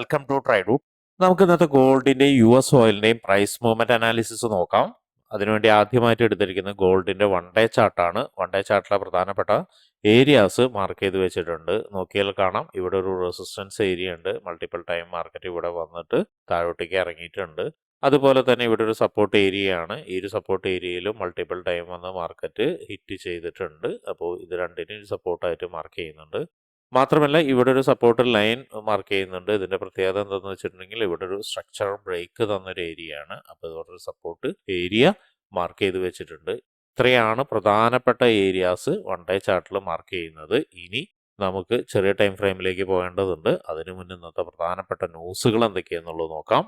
Welcome to trade നമുക്ക് ഇന്നത്തെ ഗോൾഡിന്റെയും യു എസ് ഓയിലിന്റെയും പ്രൈസ് മൂവ്മെന്റ് അനാലിസിസ് നോക്കാം. അതിനുവേണ്ടി ആദ്യമായിട്ട് എടുത്തിരിക്കുന്നത് ഗോൾഡിന്റെ വൺ ഡേ ചാർട്ടാണ് വൺ ഡേ ചാർട്ടിലെ പ്രധാനപ്പെട്ട ഏരിയാസ് മാർക്ക് ചെയ്ത് വെച്ചിട്ടുണ്ട്. നോക്കിയാൽ കാണാം. ഇവിടെ ഒരു റെസിസ്റ്റൻസ് ഏരിയ ഉണ്ട്. മൾട്ടിപ്പിൾ ടൈം മാർക്കറ്റ് ഇവിടെ വന്നിട്ട് താഴോട്ടേക്ക് ഇറങ്ങിയിട്ടുണ്ട്. അതുപോലെ തന്നെ ഇവിടെ ഒരു സപ്പോർട്ട് ഏരിയയാണ് ഈ ഒരു സപ്പോർട്ട് ഏരിയയിലും മൾട്ടിപ്പിൾ ടൈം വന്ന് മാർക്കറ്റ് ഹിറ്റ് ചെയ്തിട്ടുണ്ട്. അപ്പോൾ ഇത് രണ്ടിനും സപ്പോർട്ടായിട്ട് മാർക്ക് ചെയ്യുന്നുണ്ട്. മാത്രമല്ല ഇവിടെ ഒരു സപ്പോർട്ട് ലൈൻ മാർക്ക് ചെയ്യുന്നുണ്ട്. ഇതിന്റെ പ്രത്യേകത എന്താണെന്ന് വെച്ചിട്ടുണ്ടെങ്കിൽ ഇവിടെ ഒരു സ്ട്രക്ചർ ബ്രേക്ക് തന്നൊരു ഏരിയ ആണ്. അപ്പോൾ ഇതോടെ ഒരു സപ്പോർട്ട് ഏരിയ മാർക്ക് ചെയ്ത് വെച്ചിട്ടുണ്ട്. ഇത്രയാണ് പ്രധാനപ്പെട്ട ഏരിയാസ് വൺ ഡേ ചാർട്ടിൽ മാർക്ക് ചെയ്യുന്നത്. ഇനി നമുക്ക് ചെറിയ ടൈം ഫ്രെയിമിലേക്ക് പോകേണ്ടതുണ്ട്. അതിനു മുന്നേ ഇന്നത്തെ പ്രധാനപ്പെട്ട ന്യൂസുകൾ എന്തൊക്കെയാണെന്നുള്ളത് നോക്കാം.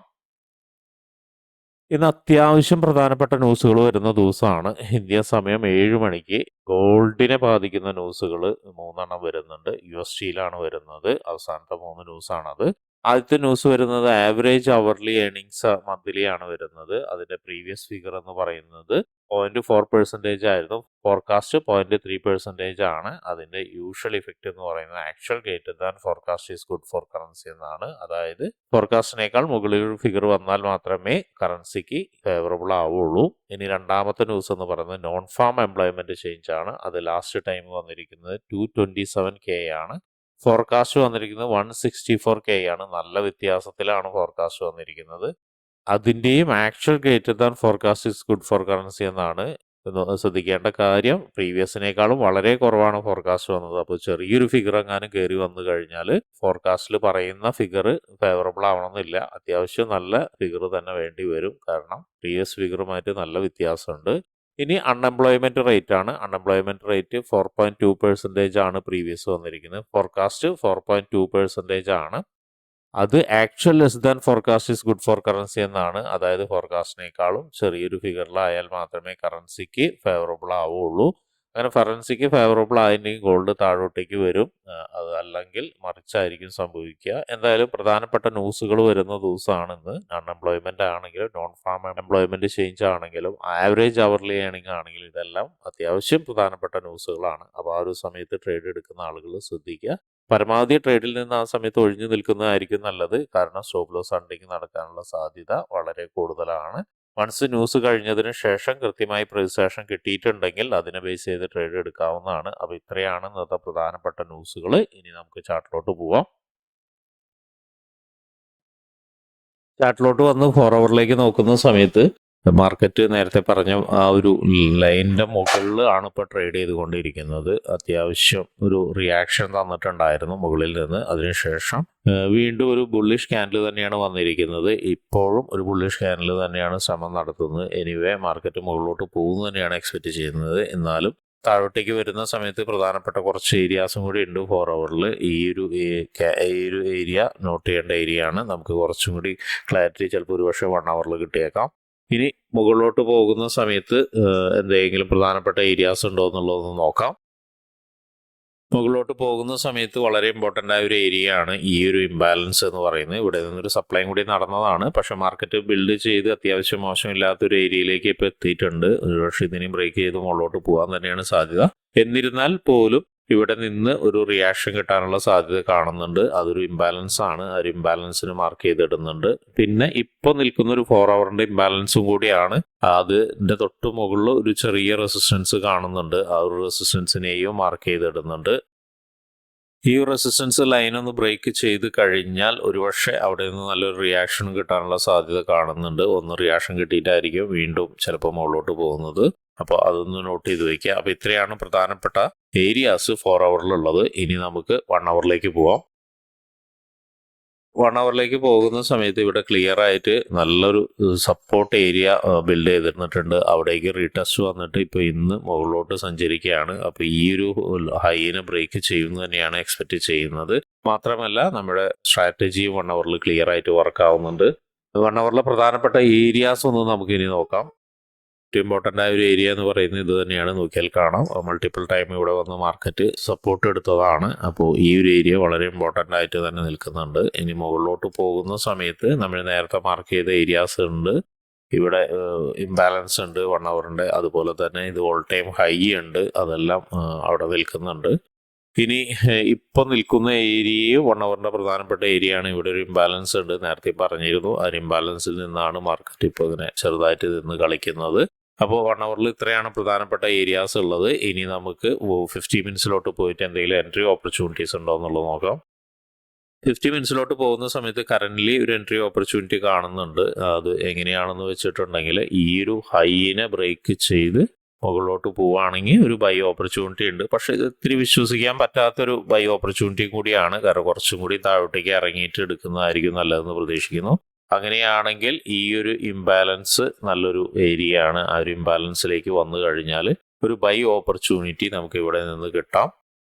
ഇന്ന് അത്യാവശ്യം പ്രധാനപ്പെട്ട ന്യൂസുകൾ വരുന്ന ദിവസമാണ്. ഇന്ത്യ സമയം ഏഴ് മണിക്ക് ഗോൾഡിനെ ബാധിക്കുന്ന ന്യൂസുകൾ മൂന്നെണ്ണം വരുന്നുണ്ട്. യു എസ് ടിയിലാണ് വരുന്നത്. അവസാനത്തെ മൂന്ന് ന്യൂസാണത്. ആദ്യത്തെ ന്യൂസ് വരുന്നത് ആവറേജ് അവർലി ഏണിങ്സ് മന്ത്ലി ആണ് വരുന്നത്. അതിന്റെ പ്രീവിയസ് ഫിഗർ എന്ന് പറയുന്നത് പോയിന്റ് ഫോർ പെർസെന്റേജ് ആയിരുന്നു. ഫോർകാസ്റ്റ് പോയിന്റ് ത്രീ പെർസെന്റേജ് ആണ്. അതിന്റെ യൂഷ്വൽ ഇഫക്റ്റ് എന്ന് പറയുന്നത് actual greater than forecast is good for currency എന്നാണ്. അതായത് ഫോർകാസ്റ്റിനേക്കാൾ മുകളിൽ ഫിഗർ വന്നാൽ മാത്രമേ കറൻസിക്ക് ഫേവറബിൾ ആവുള്ളൂ. ഇനി രണ്ടാമത്തെ ന്യൂസ് എന്ന് പറയുന്നത് നോൺ ഫാം എംപ്ലോയ്മെന്റ് ചേഞ്ച് ആണ്. അത് ലാസ്റ്റ് ടൈം വന്നിരിക്കുന്നത് ടു ട്വന്റി സെവൻ കെ ആണ്. ഫോർകാസ്റ്റ് വന്നിരിക്കുന്നത് വൺ സിക്സ്റ്റി ഫോർ കെ ആണ്. നല്ല വ്യത്യാസത്തിലാണ് ഫോർകാസ്റ്റ് വന്നിരിക്കുന്നത്. അതിന്റെയും actual greater than forecast is good for currency എന്നാണ് ശ്രദ്ധിക്കേണ്ട കാര്യം. പ്രീവിയസിനേക്കാളും വളരെ കുറവാണ് ഫോർകാസ്റ്റ് വന്നത്. അപ്പോൾ ചെറിയൊരു ഫിഗർ എങ്ങാനും കയറി വന്നു കഴിഞ്ഞാൽ ഫോർകാസ്റ്റിൽ പറയുന്ന ഫിഗർ ഫേവറബിൾ ആവണമെന്നില്ല. അത്യാവശ്യം നല്ല ഫിഗർ തന്നെ വേണ്ടി വരും. കാരണം പ്രീവിയസ് ഫിഗറുമായിട്ട് നല്ല വ്യത്യാസമുണ്ട്. ഇനി അൺഎംപ്ലോയ്മെന്റ് റേറ്റ് ആണ്. Unemployment rate four point two percentage ആണ് പ്രീവിയസ് വന്നിരിക്കുന്നത്. Forecast four point two percentage ആണ്. അത് actual less than forecast is good for currency എന്നാണ്. അതായത് ഫോർകാസ്റ്റിനേക്കാളും ചെറിയൊരു ഫിഗറിലായാൽ മാത്രമേ കറൻസിക്ക് ഫേവറബിൾ ആവുള്ളൂ. അങ്ങനെ ഫറൻസിക്ക് ഫേവറബിൾ ആയിട്ടുണ്ടെങ്കിൽ ഗോൾഡ് താഴോട്ടേക്ക് വരും. അത് അല്ലെങ്കിൽ മറിച്ചായിരിക്കും സംഭവിക്കുക. എന്തായാലും പ്രധാനപ്പെട്ട ന്യൂസുകൾ വരുന്ന ദിവസമാണെന്ന്. അൺഎംപ്ലോയ്മെന്റ് ആണെങ്കിലും നോൺ ഫാം എംപ്ലോയ്മെന്റ് ചേഞ്ച് ആണെങ്കിലും ആവറേജ് അവർലി ഏണിംഗ് ആണെങ്കിലും ഇതെല്ലാം അത്യാവശ്യം പ്രധാനപ്പെട്ട ന്യൂസുകളാണ്. അപ്പോൾ ആ ഒരു സമയത്ത് ട്രേഡ് എടുക്കുന്ന ആളുകൾ ശ്രദ്ധിക്കുക. പരമാവധി ട്രേഡിൽ നിന്ന് ആ സമയത്ത് ഒഴിഞ്ഞു നിൽക്കുന്നതായിരിക്കും നല്ലത്. കാരണം സ്റ്റോപ്പ് ലോസ് അണ്ടിങ് നടക്കാനുള്ള സാധ്യത വളരെ കൂടുതലാണ്. വൺസ് ന്യൂസ് കഴിഞ്ഞതിന് ശേഷം കൃത്യമായി പ്രജിസ്ട്രേഷൻ കിട്ടിയിട്ടുണ്ടെങ്കിൽ അതിനെ ബേസ് ചെയ്ത് ട്രേഡ് എടുക്കാവുന്നതാണ്. അപ്പോൾ ഇത്രയാണ് ഇന്നത്തെ പ്രധാനപ്പെട്ട ന്യൂസുകൾ ഇനി നമുക്ക് ചാർട്ടിലോട്ട് പോവാം. ചാർട്ടിലോട്ട് വന്ന് ഫോർ അവറിലേക്ക് നോക്കുന്ന സമയത്ത് മാർക്കറ്റ് നേരത്തെ പറഞ്ഞ ആ ഒരു ലൈനിന്റെ മുകളിൽ ആണ് ഇപ്പോൾ ട്രേഡ് ചെയ്തുകൊണ്ടിരിക്കുന്നത്. അത്യാവശ്യം ഒരു റിയാക്ഷൻ തന്നിട്ടുണ്ടായിരുന്നു മുകളിൽ നിന്ന്. അതിനുശേഷം വീണ്ടും ഒരു ബുള്ളിഷ് ക്യാൻഡിൽ തന്നെയാണ് വന്നിരിക്കുന്നത്. ഇപ്പോഴും ഒരു ബുള്ളിഷ് ക്യാൻഡിൽ തന്നെയാണ് ശ്രമം നടത്തുന്നത്. എനിവേ മാർക്കറ്റ് മുകളിലോട്ട് പോകുന്നു തന്നെയാണ് എക്സ്പെക്ട് ചെയ്യുന്നത്. എന്നാലും താഴോട്ടേക്ക് വരുന്ന സമയത്ത് പ്രധാനപ്പെട്ട കുറച്ച് ഏരിയാസും കൂടി ഉണ്ട് ഫോർ അവറിൽ ഈ ഒരു ഈ ഒരു ഏരിയ നോട്ട് ചെയ്യേണ്ട ഏരിയ ആണ്. നമുക്ക് കുറച്ചും കൂടി ക്ലാരിറ്റി ചിലപ്പോൾ ഒരുപക്ഷെ വൺ അവറിൽ കിട്ടിയേക്കാം. ഇനി മുകളിലോട്ട് പോകുന്ന സമയത്ത് എന്തെങ്കിലും പ്രധാനപ്പെട്ട ഏരിയാസ് ഉണ്ടോ എന്നുള്ളതൊന്ന് നോക്കാം. മുകളിലോട്ട് പോകുന്ന സമയത്ത് വളരെ ഇമ്പോർട്ടന്റ് ആയ ഒരു ഏരിയ ആണ് ഈ ഒരു ഇംബാലൻസ് എന്ന് പറയുന്നത്. ഇവിടെ നിന്നൊരു സപ്ലൈയും കൂടി നടന്നതാണ്. പക്ഷേ മാർക്കറ്റ് ബിൽഡ് ചെയ്ത് അത്യാവശ്യം മോശമില്ലാത്തൊരു ഏരിയയിലേക്ക് ഇപ്പോൾ എത്തിയിട്ടുണ്ട്. ഒരുപക്ഷെ ഇതിനെയും ബ്രേക്ക് ചെയ്ത് മുകളിലോട്ട് പോകാൻ തന്നെയാണ് സാധ്യത. എന്നിരുന്നാൽ പോലും ഇവിടെ നിന്ന് ഒരു റിയാക്ഷൻ കിട്ടാനുള്ള സാധ്യത കാണുന്നുണ്ട്. അതൊരു ഇംബാലൻസ് ആണ്. ആ ഒരു ഇംബാലൻസിന് മാർക്ക് ചെയ്തിടുന്നുണ്ട്. പിന്നെ ഇപ്പോൾ നിൽക്കുന്ന ഒരു ഫോർ അവറിന്റെ ഇംബാലൻസും കൂടിയാണ്. അതിന്റെ തൊട്ട് മുകളിൽ ഒരു ചെറിയ റെസിസ്റ്റൻസ് കാണുന്നുണ്ട്. ആ ഒരു റെസിസ്റ്റൻസിനെയും മാർക്ക് ചെയ്തിടുന്നുണ്ട്. ഈ റെസിസ്റ്റൻസ് ലൈൻ ഒന്ന് ബ്രേക്ക് ചെയ്ത് കഴിഞ്ഞാൽ ഒരുപക്ഷെ അവിടെ നിന്ന് നല്ലൊരു റിയാക്ഷൻ കിട്ടാനുള്ള സാധ്യത കാണുന്നുണ്ട്. ഒന്ന് റിയാക്ഷൻ കിട്ടിയിട്ടായിരിക്കും വീണ്ടും ചിലപ്പോൾ മുകളിലോട്ട് പോകുന്നത്. അപ്പോൾ അതൊന്ന് നോട്ട് ചെയ്ത് വയ്ക്കുക അപ്പോൾ ഇത്രയാണ് പ്രധാനപ്പെട്ട ഏരിയാസ് ഫോർ അവറിലുള്ളത് ഇനി നമുക്ക് വൺ അവറിലേക്ക് പോവാം. വൺ അവറിലേക്ക് പോകുന്ന സമയത്ത് ഇവിടെ ക്ലിയർ ആയിട്ട് നല്ലൊരു സപ്പോർട്ട് ഏരിയ ബിൽഡ് ചെയ്തിരുന്നിട്ടുണ്ട്. അവിടേക്ക് റീടെസ്റ്റ് വന്നിട്ട് ഇപ്പോൾ ഇന്ന് മുകളിലോട്ട് സഞ്ചരിക്കുകയാണ്. അപ്പോൾ ഈ ഒരു ഹൈനെ ബ്രേക്ക് ചെയ്യുമെന്ന് തന്നെയാണ് എക്സ്പെക്റ്റ് ചെയ്യുന്നത്. മാത്രമല്ല നമ്മുടെ സ്ട്രാറ്റജി വൺ അവറിൽ ക്ലിയർ ആയിട്ട് വർക്ക് ആവുന്നുണ്ട്. വൺ അവറിലെ പ്രധാനപ്പെട്ട ഏരിയാസ് ഒന്ന് നമുക്ക് ഇനി നോക്കാം. ഏറ്റവും ഇമ്പോർട്ടന്റ് ആയ ഒരു ഏരിയ എന്ന് പറയുന്നത് ഇത് തന്നെയാണ്. നോക്കിയാൽ കാണാം. മൾട്ടിപ്പിൾ ടൈം ഇവിടെ വന്ന് മാർക്കറ്റ് സപ്പോർട്ട് എടുത്തതാണ്. അപ്പോൾ ഈ ഒരു ഏരിയ വളരെ ഇമ്പോർട്ടന്റ് ആയിട്ട് തന്നെ നിൽക്കുന്നുണ്ട്. ഇനി മുകളിലോട്ട് പോകുന്ന സമയത്ത് നമ്മൾ നേരത്തെ മാർക്ക് ചെയ്ത ഏരിയാസ് ഉണ്ട്. ഇവിടെ ഇംബാലൻസ് ഉണ്ട് വൺ അവറിന്റെ അതുപോലെ തന്നെ ഇത് ഓൾ ടൈം ഹൈ ഉണ്ട്. അതെല്ലാം അവിടെ നിൽക്കുന്നുണ്ട്. ഇനി ഇപ്പം നിൽക്കുന്ന ഏരിയയും വൺ അവറിന്റെ പ്രധാനപ്പെട്ട ഏരിയ ആണ്. ഇവിടെ ഒരു ഇംബാലൻസ് ഉണ്ട്. നേരത്തെ പറഞ്ഞിരുന്നു. ആ ഇംബാലൻസിൽ നിന്നാണ് മാർക്കറ്റ് ഇപ്പോൾ ഇതിനെ ചെറുതായിട്ട് നിന്ന് കളിക്കുന്നത്. അപ്പോൾ വൺ അവറിൽ ഇത്രയാണ് പ്രധാനപ്പെട്ട ഏരിയാസ് ഉള്ളത്. ഇനി നമുക്ക് ഫിഫ്റ്റി മിനിറ്റ്സിലോട്ട് പോയിട്ട് എന്തെങ്കിലും എൻട്രി ഓപ്പർച്യൂണിറ്റീസ് ഉണ്ടോ എന്നുള്ളത് നോക്കാം. ഫിഫ്റ്റി മിനിറ്റ്സിലോട്ട് പോകുന്ന സമയത്ത് കറന്റ്ലി ഒരു എൻട്രി ഓപ്പർച്യൂണിറ്റി കാണുന്നുണ്ട്. അത് എങ്ങനെയാണെന്ന് വെച്ചിട്ടുണ്ടെങ്കിൽ ഈ ഒരു ഹൈനെ ബ്രേക്ക് ചെയ്ത് മുകളിലോട്ട് പോവുകയാണെങ്കിൽ ഒരു ബൈ ഓപ്പർച്യൂണിറ്റി ഉണ്ട്. പക്ഷേ ഇത് ഇത്തിരി വിശ്വസിക്കാൻ പറ്റാത്തൊരു ബൈ ഓപ്പർച്യൂണിറ്റിയും കൂടിയാണ്. കാരണം കുറച്ചും കൂടി താഴോട്ടേക്ക് ഇറങ്ങിയിട്ട് എടുക്കുന്നതായിരിക്കും നല്ലതെന്ന് പ്രതീക്ഷിക്കുന്നു. അങ്ങനെയാണെങ്കിൽ ഈ ഒരു ഇംബാലൻസ് നല്ലൊരു ഏരിയ ആണ് ആ ഒരു ഇംബാലൻസിലേക്ക് വന്നു കഴിഞ്ഞാൽ ഒരു ബൈ ഓപ്പർച്യൂണിറ്റി നമുക്ക് ഇവിടെ നിന്ന് കിട്ടാം.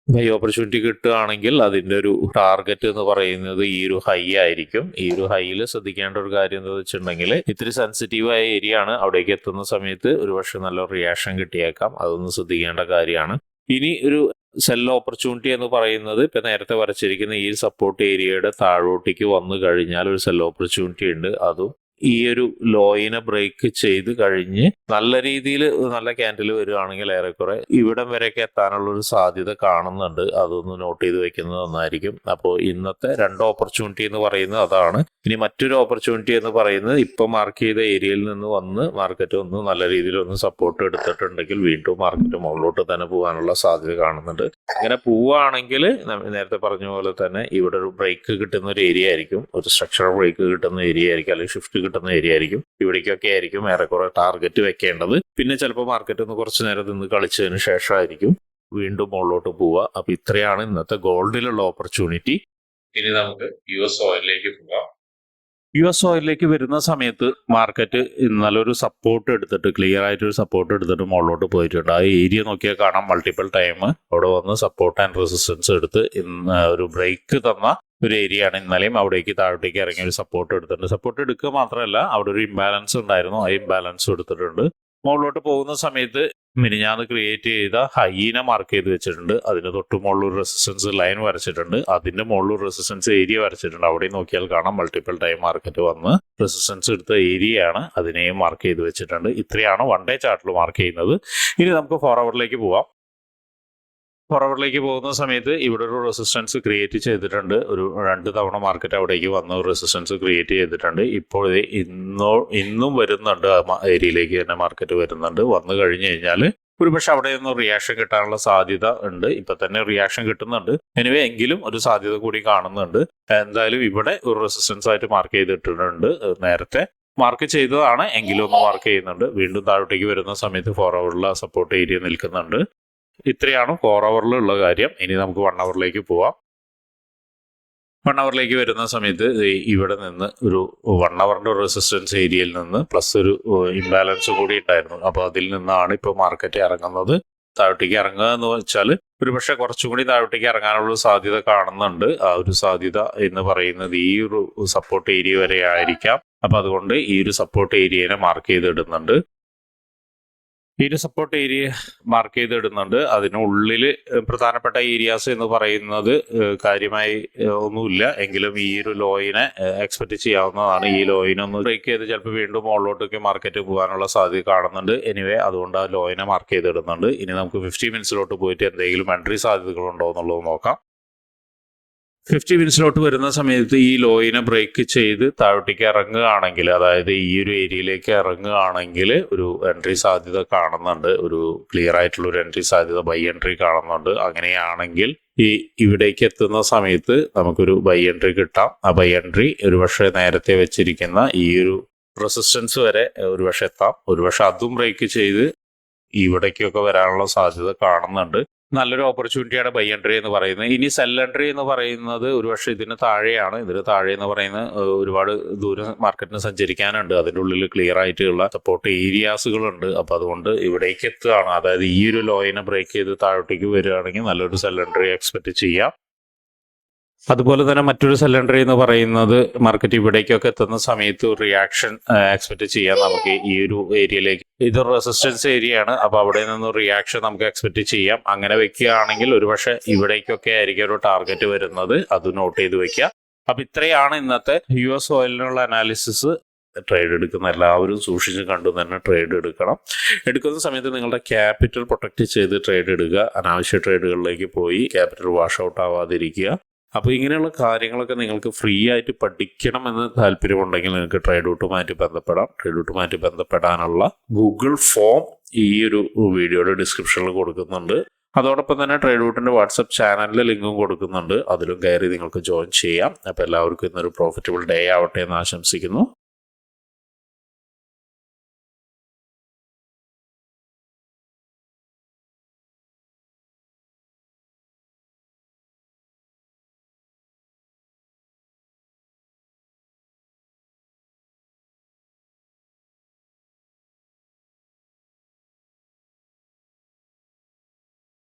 ബൈ ഓപ്പർച്യൂണിറ്റി കിട്ടുകയാണെങ്കിൽ അതിന്റെ ഒരു ടാർഗറ്റ് എന്ന് പറയുന്നത് ഈ ഒരു ഹൈ ആയിരിക്കും. ഈ ഒരു ഹൈയിൽ ശ്രദ്ധിക്കേണ്ട ഒരു കാര്യം എന്താ വെച്ചിട്ടുണ്ടെങ്കിൽ ഇത്തിരി സെൻസിറ്റീവ് ആയ ഏരിയ ആണ്. അവിടേക്ക് എത്തുന്ന സമയത്ത് ഒരുപക്ഷെ നല്ല റിയാക്ഷൻ കിട്ടിയേക്കാം. അതൊന്ന് ശ്രദ്ധിക്കേണ്ട കാര്യമാണ്. ഇനി ഒരു സെൽ ഓപ്പർച്യൂണിറ്റി എന്ന് പറയുന്നത് ഇപ്പൊ നേരത്തെ വരച്ചിരിക്കുന്ന ഈ സപ്പോർട്ട് ഏരിയയുടെ താഴോട്ടേക്ക് വന്നു കഴിഞ്ഞാൽ ഒരു സെൽ ഓപ്പർച്യൂണിറ്റി ഉണ്ട്. അതും ഈ ഒരു ലോയിനെ ബ്രേക്ക് ചെയ്ത് കഴിഞ്ഞ് നല്ല രീതിയിൽ നല്ല ക്യാൻഡിൽ വരികയാണെങ്കിൽ ഏറെക്കുറെ ഇവിടം വരെയൊക്കെ എത്താനുള്ള ഒരു സാധ്യത കാണുന്നുണ്ട്. അതൊന്ന് നോട്ട് ചെയ്ത് വെക്കുന്നത് നന്നായിരിക്കും. അപ്പോൾ ഇന്നത്തെ രണ്ട് ഓപ്പർച്യൂണിറ്റി എന്ന് പറയുന്നത് അതാണ്. ഇനി മറ്റൊരു ഓപ്പർച്യൂണിറ്റി എന്ന് പറയുന്നത് ഇപ്പൊ മാർക്ക് ചെയ്ത ഏരിയയിൽ നിന്ന് വന്ന് മാർക്കറ്റ് ഒന്ന് നല്ല രീതിയിൽ ഒന്ന് സപ്പോർട്ട് എടുത്തിട്ടുണ്ടെങ്കിൽ വീണ്ടും മാർക്കറ്റ് മുകളിലോട്ട് തന്നെ പോകാനുള്ള സാധ്യത കാണുന്നുണ്ട്. അങ്ങനെ പോവുകയാണെങ്കിൽ നേരത്തെ പറഞ്ഞ പോലെ തന്നെ ഇവിടെ ഒരു ബ്രേക്ക് കിട്ടുന്ന ഒരു ഏരിയ ആയിരിക്കും. ഒരു സ്ട്രക്ചർ ബ്രേക്ക് കിട്ടുന്ന ഏരിയ ആയിരിക്കും. അല്ലെങ്കിൽ ഷിഫ്റ്റ് കിട്ടുന്ന ഏരിയ ആയിരിക്കും. ഇവിടേക്കൊക്കെ ആയിരിക്കും ഏറെക്കുറെ ടാർഗറ്റ് വെക്കേണ്ടത്. പിന്നെ ചിലപ്പോൾ മാർക്കറ്റ് ഒന്ന് കുറച്ച് നേരം നിന്ന് കളിച്ചതിന് ശേഷമായിരിക്കും വീണ്ടും മുകളിലോട്ട് പോവുക. അപ്പൊ ഇത്രയാണ് ഇന്നത്തെ ഗോൾഡിലുള്ള ഓപ്പർച്യൂണിറ്റി ഇനി നമുക്ക് യു എസ് ഓയിലിലേക്ക് പോകാം. യു എസ് ഓയിലിലേക്ക് വരുന്ന സമയത്ത് മാർക്കറ്റ് നല്ലൊരു സപ്പോർട്ട് എടുത്തിട്ട് ക്ലിയർ ആയിട്ട് ഒരു സപ്പോർട്ട് എടുത്തിട്ട് മുകളിലോട്ട് പോയിട്ടുണ്ട്. ആ ഏരിയ നോക്കിയാൽ കാണാം. മൾട്ടിപ്പിൾ ടൈം അവിടെ വന്ന് സപ്പോർട്ട് ആൻഡ് റെസിസ്റ്റൻസ് എടുത്ത് ഒരു ബ്രേക്ക് തന്ന ഒരു ഏരിയ ആണ്. ഇന്നലെയും അവിടേക്ക് താഴോട്ടേക്ക് ഇറങ്ങി ഒരു സപ്പോർട്ട് എടുത്തിട്ടുണ്ട്. സപ്പോർട്ട് എടുക്കുക മാത്രമല്ല അവിടെ ഒരു ഇംബാലൻസ് ഉണ്ടായിരുന്നു. ആ ഇംബാലൻസ് എടുത്തിട്ടുണ്ട്. മുകളിലോട്ട് പോകുന്ന സമയത്ത് മിനിഞ്ഞാന്ന് ക്രിയേറ്റ് ചെയ്ത ഹൈന മാർക്ക് ചെയ്ത് വെച്ചിട്ടുണ്ട്. അതിന് തൊട്ട് മുകളിൽ ഒരു റെസിസ്റ്റൻസ് ലൈൻ വരച്ചിട്ടുണ്ട്. അതിന്റെ മുകളിൽ റെസിസ്റ്റൻസ് ഏരിയ വരച്ചിട്ടുണ്ട്. അവിടെ നോക്കിയാൽ കാണാം. മൾട്ടിപ്പിൾ ടൈം മാർക്കറ്റ് വന്ന് റെസിസ്റ്റൻസ് എടുത്ത ഏരിയയാണ് അതിനെയും മാർക്ക് ചെയ്ത് വെച്ചിട്ടുണ്ട്. ഇത്രയാണ് വൺ ഡേ ചാർട്ടിൽ മാർക്ക് ചെയ്യുന്നത്. ഇനി നമുക്ക് ഫോർ അവറിലേക്ക് പോവാം. അവറിലേക്ക് പോകുന്ന സമയത്ത് ഇവിടെ ഒരു റെസിസ്റ്റൻസ് ക്രിയേറ്റ് ചെയ്തിട്ടുണ്ട്. ഒരു രണ്ട് തവണ മാർക്കറ്റ് അവിടേക്ക് വന്ന ഒരു റെസിസ്റ്റൻസ് ക്രിയേറ്റ് ചെയ്തിട്ടുണ്ട്. ഇപ്പോൾ ഇന്നോ ഇന്നും വരുന്നുണ്ട്. ഏരിയയിലേക്ക് തന്നെ മാർക്കറ്റ് വരുന്നുണ്ട്. വന്നു കഴിഞ്ഞു കഴിഞ്ഞാൽ ഒരുപക്ഷെ അവിടെ നിന്ന് റിയാക്ഷൻ കിട്ടാനുള്ള സാധ്യത ഉണ്ട്. ഇപ്പൊ തന്നെ റിയാക്ഷൻ കിട്ടുന്നുണ്ട്. എനിവേ എങ്കിലും ഒരു സാധ്യത കൂടി കാണുന്നുണ്ട്. എന്തായാലും ഇവിടെ ഒരു റെസിസ്റ്റൻസ് ആയിട്ട് മാർക്ക് ചെയ്തിട്ടുണ്ട്. നേരത്തെ മാർക്ക് ചെയ്തതാണ് എങ്കിലും ഒന്ന് മാർക്ക് ചെയ്യുന്നുണ്ട്. വീണ്ടും താഴോട്ടേക്ക് വരുന്ന സമയത്ത് ഫോർ അവറിലുള്ള സപ്പോർട്ട് ഏരിയ നിൽക്കുന്നുണ്ട്. ഇത്രയാണ് ഫോർ അവറിലുള്ള കാര്യം. ഇനി നമുക്ക് വൺ അവറിലേക്ക് പോവാം. വൺ അവറിലേക്ക് വരുന്ന സമയത്ത് ഇവിടെ നിന്ന് ഒരു വൺ അവറിന്റെ റെസിസ്റ്റൻസ് ഏരിയയിൽ നിന്ന് പ്ലസ് ഒരു ഇംബാലൻസ് കൂടി ഉണ്ടായിരുന്നു. അപ്പോൾ അതിൽ നിന്നാണ് ഇപ്പോൾ മാർക്കറ്റ് ഇറങ്ങുന്നത്. താഴോട്ടേക്ക് ഇറങ്ങുക എന്ന് വെച്ചാൽ ഒരുപക്ഷെ കുറച്ചും കൂടി താഴോട്ടേക്ക് ഇറങ്ങാനുള്ള സാധ്യത കാണുന്നുണ്ട്. ആ ഒരു സാധ്യത എന്ന് പറയുന്നത് ഈ ഒരു സപ്പോർട്ട് ഏരിയ വരെ ആയിരിക്കാം. അപ്പൊ അതുകൊണ്ട് ഈ ഒരു സപ്പോർട്ട് ഏരിയനെ മാർക്ക് ചെയ്തിടുന്നുണ്ട് ഒരു സപ്പോർട്ട് ഏരിയ മാർക്ക് ചെയ്തിടുന്നുണ്ട്. അതിനുള്ളിൽ പ്രധാനപ്പെട്ട ഏരിയാസ് എന്ന് പറയുന്നത് കാര്യമായി ഒന്നുമില്ല. എങ്കിലും ഈ ഒരു ലോയിനെ എക്സ്പെക്ട് ചെയ്യാവുന്നതാണ്. ഈ ലോയിനൊന്ന് ബ്രേക്ക് ചെയ്ത് ചിലപ്പോൾ വീണ്ടും മുകളിലോട്ടൊക്കെ മാർക്കറ്റ് പോകാനുള്ള സാധ്യത കാണുന്നുണ്ട്. എനിവേ അതുകൊണ്ട് ആ ലോയിനെ മാർക്ക് ചെയ്തിടുന്നുണ്ട്. ഇനി നമുക്ക് ഫിഫ്റ്റി മിനിറ്റ്സിലോട്ട് പോയിട്ട് എന്തെങ്കിലും എൻട്രി സാധ്യതകളുണ്ടോ എന്നുള്ളത് നോക്കാം. ഫിഫ്റ്റി മിനിറ്റ്സിലോട്ട് വരുന്ന സമയത്ത് ഈ ലോയിനെ ബ്രേക്ക് ചെയ്ത് താഴോട്ടേക്ക് ഇറങ്ങുകയാണെങ്കിൽ അതായത് ഈ ഒരു ഏരിയയിലേക്ക് ഇറങ്ങുകയാണെങ്കിൽ ഒരു എൻട്രി സാധ്യത കാണുന്നുണ്ട്. ഒരു ക്ലിയർ ആയിട്ടുള്ള ഒരു എൻട്രി സാധ്യത ബൈ എൻട്രി കാണുന്നുണ്ട്. അങ്ങനെയാണെങ്കിൽ ഈ ഇവിടേക്ക് എത്തുന്ന സമയത്ത് നമുക്കൊരു ബൈ എൻട്രി കിട്ടാം. ആ ബൈ എൻട്രി ഒരുപക്ഷെ നേരത്തെ വെച്ചിരിക്കുന്ന ഈ ഒരു റെസിസ്റ്റൻസ് വരെ ഒരുപക്ഷെ എത്താം. ഒരുപക്ഷെ അതും ബ്രേക്ക് ചെയ്ത് ഇവിടേക്കൊക്കെ വരാനുള്ള സാധ്യത കാണുന്നുണ്ട്. നല്ലൊരു ഓപ്പർച്യൂണിറ്റിയാണ് ബൈ എൻട്രി എന്ന് പറയുന്നത്. ഇനി സെൽ എൻട്രി എന്ന് പറയുന്നത് ഒരുപക്ഷെ ഇതിന് താഴെയാണ്. ഇതിന് താഴെ എന്ന് പറയുന്നത് ഒരുപാട് ദൂരം മാർക്കറ്റിന് സഞ്ചരിക്കാനുണ്ട്. അതിന്റെ ഉള്ളിൽ ക്ലിയർ ആയിട്ടുള്ള സപ്പോർട്ട് ഏരിയാസുകളുണ്ട് അപ്പോൾ അതുകൊണ്ട് ഇവിടേക്ക് എത്തുകയാണ്. അതായത് ഈ ഒരു ലോയിനെ ബ്രേക്ക് ചെയ്ത് താഴോട്ടേക്ക് വരികയാണെങ്കിൽ നല്ലൊരു സെൽ എൻട്രി എക്സ്പെക്ട് ചെയ്യാം. അതുപോലെ തന്നെ മറ്റൊരു സിലിണ്ടർ എന്ന് പറയുന്നത് മാർക്കറ്റ് ഇവിടേക്കൊക്കെ എത്തുന്ന സമയത്ത് റിയാക്ഷൻ എക്സ്പെക്ട് ചെയ്യാം നമുക്ക് ഈ ഒരു ഏരിയയിലേക്ക് ഇത് റെസിസ്റ്റൻസ് ഏരിയ ആണ്. അപ്പൊ അവിടെ നിന്ന് റിയാക്ഷൻ നമുക്ക് എക്സ്പെക്ട് ചെയ്യാം. അങ്ങനെ വെക്കുകയാണെങ്കിൽ ഒരുപക്ഷെ ഇവിടേക്കൊക്കെ ആയിരിക്കും ഒരു ടാർഗറ്റ് വരുന്നത്. അത് നോട്ട് ചെയ്ത് വെക്കുക. അപ്പൊ ഇത്രയാണ് ഇന്നത്തെ യു എസ് ഓയിലിനുള്ള അനാലിസിസ് ട്രേഡ് എടുക്കുന്ന എല്ലാവരും സൂക്ഷിച്ച് കണ്ടു തന്നെ ട്രേഡ് എടുക്കണം. എടുക്കുന്ന സമയത്ത് നിങ്ങളുടെ ക്യാപിറ്റൽ പ്രൊട്ടക്റ്റ് ചെയ്ത് ട്രേഡ് എടുക്കുക. അനാവശ്യ ട്രേഡുകളിലേക്ക് പോയി. ക്യാപിറ്റൽ വാഷ് ഔട്ട് ആവാതിരിക്കുക. അപ്പോൾ ഇങ്ങനെയുള്ള കാര്യങ്ങളൊക്കെ നിങ്ങൾക്ക് ഫ്രീ ആയിട്ട് പഠിക്കണമെന്ന് താല്പര്യമുണ്ടെങ്കിൽ നിങ്ങൾക്ക് ട്രേഡ് ഔട്ടുമായിട്ട് ബന്ധപ്പെടാം. ട്രേഡ് ഔട്ടുമായിട്ട് ബന്ധപ്പെടാനുള്ള ഗൂഗിൾ ഫോം ഈ ഒരു വീഡിയോയുടെ ഡിസ്ക്രിപ്ഷനിൽ കൊടുക്കുന്നുണ്ട്. അതോടൊപ്പം തന്നെ ട്രേഡ് ഔട്ടിന്റെ വാട്സപ്പ് ചാനലിലെ ലിങ്കും കൊടുക്കുന്നുണ്ട്. അതിലും കയറി നിങ്ങൾക്ക് ജോയിൻ ചെയ്യാം. അപ്പോൾ എല്ലാവർക്കും ഇന്നൊരു പ്രോഫിറ്റബിൾ ഡേ ആവട്ടെ എന്ന് ആശംസിക്കുന്നു.